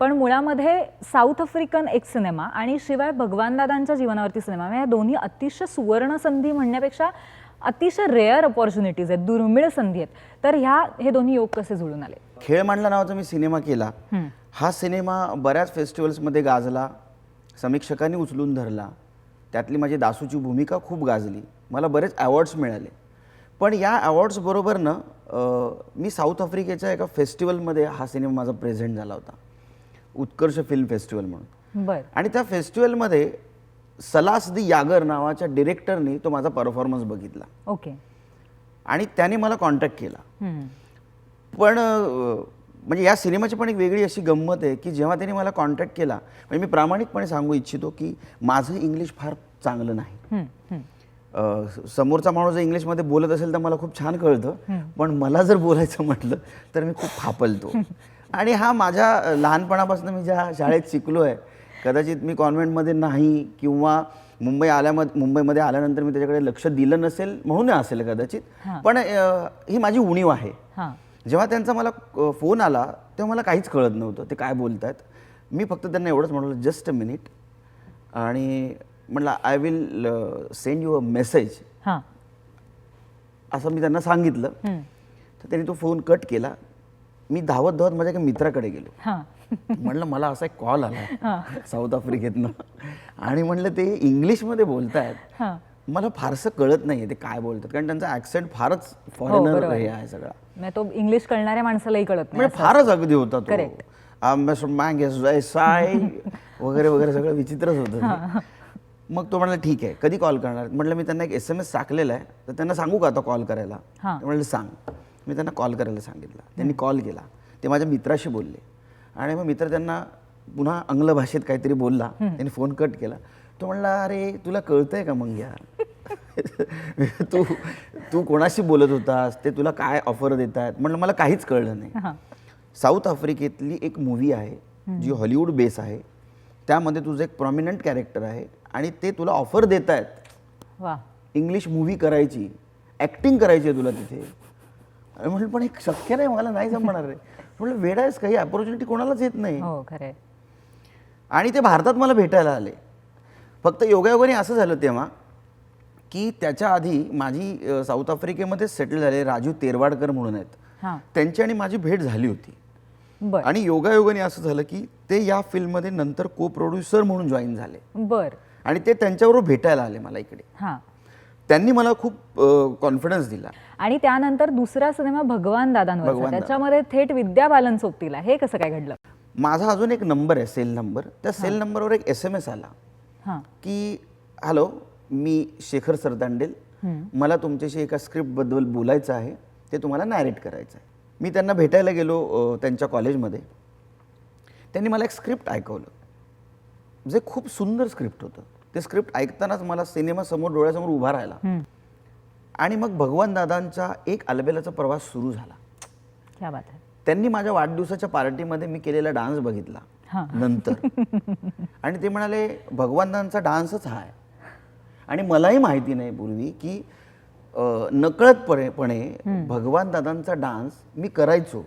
पण मुळामध्ये south African एक सिनेमा आणि शिवाय भगवानदादांच्या जीवनावरती सिनेमा म्हणजे या दोन्ही अतिशय सुवर्ण संधी म्हणण्यापेक्षा अतिशय रेअर अपॉर्च्युनिटीज आहेत दुर्मिळ संधी आहेत. तर ह्या हे दोन्ही योग कसे जुळून आले? खेळ मांडला नावाचा मी सिनेमा केला. हा सिनेमा बऱ्याच फेस्टिवल्समध्ये गाजला समीक्षकांनी उचलून धरला. त्यातली माझी दासूची भूमिका खूप गाजली. मला बरेच अवॉर्ड्स मिळाले. पण या अवॉर्ड्सबरोबर ना अं, मी साऊथ आफ्रिकेच्या एका फेस्टिवलमध्ये हा सिनेमा माझा प्रेझेंट झाला होता. उत्कर्ष फिल्म फेस्टिवल म्हणून. आणि त्या फेस्टिवलमध्ये सलास दी यागर नावाच्या डिरेक्टरनी तो माझा परफॉर्मन्स बघितला. ओके. आणि त्याने मला कॉन्टॅक्ट केला. पण म्हणजे या सिनेमाची पण एक वेगळी अशी गंमत आहे की जेव्हा त्यांनी मला कॉन्टॅक्ट केला म्हणजे मी प्रामाणिकपणे सांगू इच्छितो की माझं इंग्लिश फार चांगलं नाही. समोरचा माणूस जर इंग्लिशमध्ये बोलत असेल तर मला खूप छान कळतं. पण मला जर बोलायचं म्हटलं तर मी खूप फापलतो. आणि हा माझ्या लहानपणापासून मी ज्या शाळेत शिकलो आहे कदाचित मी कॉन्व्हेंटमध्ये नाही किंवा मुंबई आल्यामध्ये मुंबईमध्ये आल्यानंतर मी त्याच्याकडे लक्ष दिलं नसेल म्हणून असेल कदाचित. पण ही माझी उणीव आहे. जेव्हा त्यांचा मला फोन आला तेव्हा मला काहीच कळत नव्हतं. ते काय बोलत आहेत मी फक्त त्यांना एवढंच म्हटलं जस्ट अ मिनिट. आणि म्हटलं I will send you a message हां. असं मी त्यांना सांगितलं. तर त्यांनी तो फोन कट केला. मी धावत धावत माझ्या एका मित्राकडे गेलो. म्हणलं मला असा एक कॉल आला साऊथ आफ्रिकेतनं आणि म्हणलं ते इंग्लिशमध्ये बोलतायत. मला फारसं कळत नाही ते काय बोलतात. कारण त्यांचा ॲक्सेंट फारच फॉरेनर हो, आहे सगळा. म्हणजे तो इंग्लिश कळणाऱ्या माणसालाही कळत नाही म्हणजे फारच अगदी होता तो. मँग साय वगैरे वगैरे सगळं विचित्रच होतं. मग तो म्हणला ठीक आहे कधी कॉल करणार? म्हटलं मी त्यांना एक एस एम एस टाकलेला आहे तर त्यांना सांगू का आता कॉल करायला? हां. ते म्हणले सांग. मी त्यांना कॉल करायला सांगितलं. त्यांनी कॉल केला. ते माझ्या मित्राशी बोलले. आणि मग मित्र त्यांना पुन्हा आंग्ल भाषेत काहीतरी बोलला. त्यांनी फोन कट केला. तो म्हणला अरे तुला कळतंय का मग यार? तू तू कोणाशी बोलत होतास? ते तुला काय ऑफर देत आहेत म्हणलं मला काहीच कळलं नाही. साऊथ आफ्रिकेतली एक मूवी आहे जी हॉलिवूड बेस आहे. त्यामध्ये तुझं एक प्रॉमिनंट कॅरेक्टर आहे आणि ते तुला ऑफर देत आहेत इंग्लिश मूवी करायची ॲक्टिंग करायची आहे तुला तिथे. म्हटलं पण हे शक्य नाही मला नाही जमणार रे. म्हटलं वेळ आहेस काही ऑपॉर्च्युनिटी कोणालाच येत नाही. हो आणि ते भारतात मला भेटायला आले. फक्त योगायोगाने असं झालं तेव्हा की त्याच्या आधी माझी साऊथ आफ्रिकेमध्ये सेटल झाले राजू तेरवाडकर म्हणून आहेत. त्यांची आणि माझी भेट झाली होती. बर. आणि योगायोगाने असं झालं की ते या फिल्ममध्ये नंतर को प्रोड्युसर म्हणून जॉईन झाले. बर. आणि ते त्यांच्याबरोबर भेटायला आले मला इकडे. हां. त्यांनी मला खूप कॉन्फिडन्स दिला. आणि त्यानंतर दुसरा सिनेमा भगवान दादांवर. त्याच्यामध्ये थेट विद्या बालन सोबतीला. हे कसं काय घडलं? माझा अजून एक नंबर आहे सेल नंबर. त्या सेल नंबरवर एक एस एम एस आला. की हॅलो मी शेखर सरदांडेल. मला तुमच्याशी एका स्क्रिप्टबद्दल बोलायचं आहे. ते तुम्हाला नॅरेट करायचं आहे. मी त्यांना भेटायला गेलो त्यांच्या कॉलेजमध्ये. त्यांनी मला एक स्क्रिप्ट ऐकवलं. जे खूप सुंदर स्क्रिप्ट होतं. ते स्क्रिप्ट ऐकतानाच मला सिनेमा समोर डोळ्यासमोर उभा राहिला. आणि मग भगवान दादांचा एक अलबेलाचा प्रवास सुरू झाला. क्या बात आहे त्यांनी माझ्या वाढदिवसाच्या पार्टीमध्ये मी केलेला डान्स बघितला. हां. नंतर. आणि ते म्हणाले भगवानदांचा डान्सच हा आहे. आणि मलाही माहिती नाही पूर्वी की नकळतपणेपणे भगवान दादांचा डान्स मी करायचो.